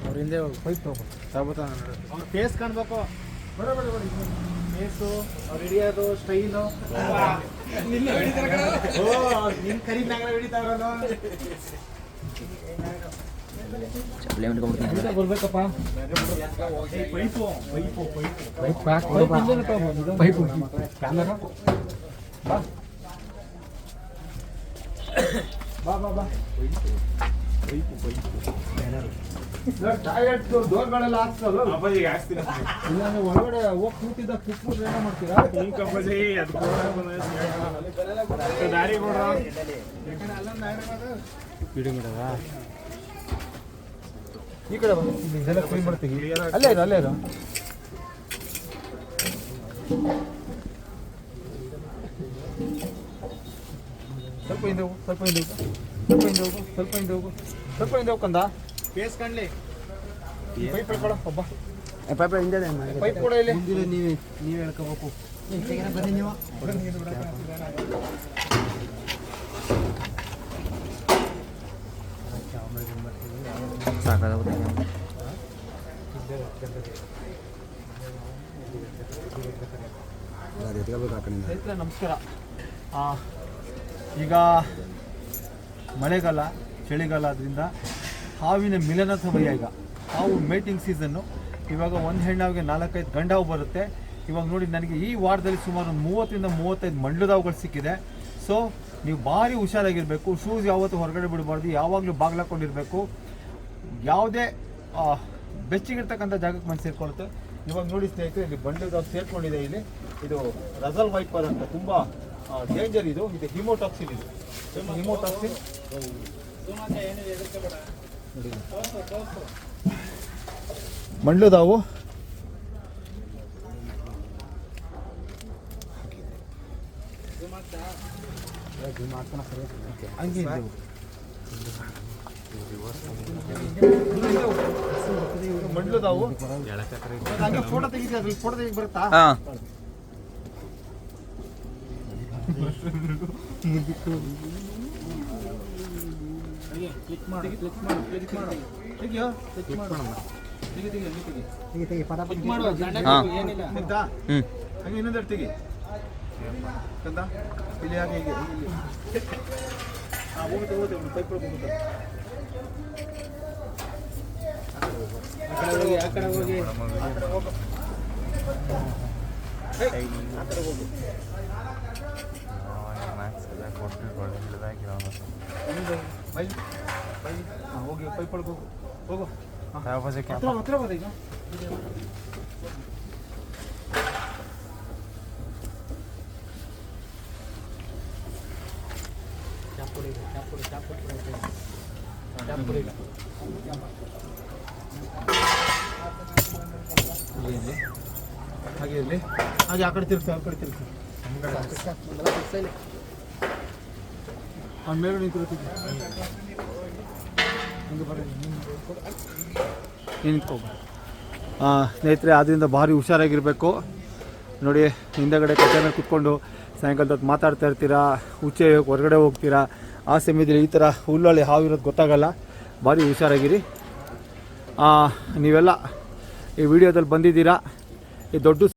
ಅವ್ರ ಹಿಂದೆ ಪೈಪ್ ಅವ್ರ ಫೇಸ್ ಕಾಣ್ಬೇಕು ಫೇಸು ಅವ್ರು ಹಿಡಿಯೋದು ಸ್ಟೈಲು ಓ ನಿನ್ ಕರೀನಾಗ ಹಿಡಿತಾವ್ರಲ್ಲ ಬರ್ಬೇಕಪ್ಪ pipe pipe pipe pack pipe camera ಬಾ ಬಾ ಬಾ ಪೈಪು ಪೈಪು ಟಾಯ್ಲೆಟ್ ಡೋರ್ಗಳೆಲ್ಲ ಹಾಕ್ಸಲ್ಲ ಅಪ್ಪಾಜಿಗೆ ಹಾಕ್ತೀನಿ ಇಲ್ಲ ನೀವು ಒಳಗಡೆ ಹೋಗಿ ಕೂತಿದ್ದ ಕಿತ್ಬಿಟ್ರೆ ಏನೋ ಮಾಡ್ತೀರಾ? ಹಿಂಗ್ ಅಪ್ಪಾಜಿ ಅದು ದಾರಿ ಮಾಡೋದಾ ಈ ಕಡೆ ಬಾ ಇಲ್ಲಿ ಇದೆಲ್ಲ ಕ್ಲೀನ್ ಮಾಡ್ತೀವಿ. ಅಲ್ಲೇ ಇರು ಅಲ್ಲೇ ಇರು. ಸ್ವಲ್ಪ ಹಿಂದೆ ಹೋಗು ಸ್ವಲ್ಪ ಹಿಂದೆ ಹೋಗು ಸ್ವಲ್ಪ ಹಿಂದೆ ಹೋಗು ಸ್ವಲ್ಪ ಹಿಂದೆ ಹೋಗು ಸ್ವಲ್ಪ ಹಿಂದೆ ಹೋಗ್ಕಂದ ಫೇಸ್ ಕಾಣಲಿ. ಪೈಪ್ ಒಬ್ಬ ಪಾಪ ಹಿಂದೆ ಪೈಪ್ ಕೂಡ ಇಲ್ಲಿ. ನೀವೇ ನೀವೇ ಹೇಳ್ಕೋಬೇಕು. ಬನ್ನಿ ನೀವು. ಸಾಕಾಗುತ್ತೆ ನಮಸ್ಕಾರ. ಈಗ ಮಳೆಗಾಲ ಚಳಿಗಾಲ ಅದರಿಂದ ಹಾವಿನ ಮಿಲನ ಸಮಯ ಈಗ ಹಾವು ಮೇಟಿಂಗ್ ಸೀಸನ್ನು ಇವಾಗ ಒಂದು ಹೆಣ್ಣಾವಿಗೆ ನಾಲ್ಕೈದು ಗಂಡ ಹಾವು ಬರುತ್ತೆ. ಇವಾಗ ನೋಡಿ, ನನಗೆ ಈ ವಾರದಲ್ಲಿ ಸುಮಾರು ಮೂವತ್ತರಿಂದ ಮೂವತ್ತೈದು ಮಂಡ್ಲದಾವುಗಳು ಸಿಕ್ಕಿದೆ. ಸೊ ನೀವು ಭಾರಿ ಹುಷಾರಾಗಿರಬೇಕು. ಶೂಸ್ ಯಾವತ್ತೂ ಹೊರಗಡೆ ಬಿಡಬಾರ್ದು. ಯಾವಾಗಲೂ ಬಾಗ್ಲಾಕೊಂಡಿರಬೇಕು. ಯಾವುದೇ ಬೆಚ್ಚಿಗಿರ್ತಕ್ಕಂಥ ಜಾಗಕ್ಕೆ ಮನೆ ಸೇರಿಕೊಳ್ಳುತ್ತೆ. ಇವಾಗ ನೋಡಿ ಸ್ನೇಹಿತರೆ, ಇಲ್ಲಿ ಬಂಡೆದಾಗ ಸೇರ್ಕೊಂಡಿದೆ ಇಲ್ಲಿ. ಇದು ರಸಲ್ ವೈಪರ್ ಅಂತ ತುಂಬ ಡೇಂಜರ್ ಇದು. ಇದು ಹಿಮೋಟಾಕ್ಸಿನ್ ಇದು. ಹಿಮೋಟಾಕ್ಸಿನ್ ಮಂಡ್ಲದಾವು. ಮಂಡ್ಲದಾವು ಹಂಗೆ ಫೋಟೋ ತೆಗಿತೀವಿ ಫೋಟೋ ತೆಗಿಕ್ ಬರುತ್ತಾ? ಕ್ಲಿಕ್ ಮಾಡಿ ಕ್ಲಿಕ್ ಮಾಡಿ ಕ್ಲಿಕ್ ಮಾಡು ಮಾಡು ಕ್ಲಿಕ್. ಏನಿಲ್ಲ ಹಂಗೆ ಹಾಂ ಪೈಪ್ ಆ ಕಡೆ ಹೋಗಿ ಆ ಹೋಗಿ ಆ ಕಡೆ ಆ ಬೈ ಬೈ ಹಾಂ ಹೋಗಿ ಪೈಪ್ ಒಳಗೆ ಹೋಗು ಹೋಗು ಹಾಂ ಹತ್ರ ಹತ್ರ ಬರ ಈಗ ಇಲ್ಲಿ ಇಲ್ಲಿ. ಹಾಗೆ ಇರಲಿ ಹಾಗೆ ಆ ಕಡೆ ತಿರ್ಸು ಆ ಕಡೆ ತಿರ್ಸು ಅವ್ನ ಮೇಲೆ ನಿಂತ್ಕೋಬ ಸ್ನೇಹಿತರೆ ಅದರಿಂದ ಭಾರಿ ಹುಷಾರಾಗಿರಬೇಕು. ನೋಡಿ, ಹಿಂದೆಗಡೆ ಕಟ್ಟೆ ಕುತ್ಕೊಂಡು ಸಾಯಂಕಾಲದ ಮಾತಾಡ್ತಾ ಇರ್ತೀರಾ ಹುಚ್ಚೆ ಹೊರಗಡೆ ಹೋಗ್ತೀರಾ, ಆ ಸಮಯದಲ್ಲಿ ಈ ಥರ ಹುಲ್ಲಳ್ಳಿ ಹಾವಿರೋದು ಗೊತ್ತಾಗಲ್ಲ. ಭಾರಿ ಹುಷಾರಾಗಿರಿ. ನೀವೆಲ್ಲ ಈ ವಿಡಿಯೋದಲ್ಲಿ ಬಂದಿದ್ದೀರಾ? ಈ ದೊಡ್ಡ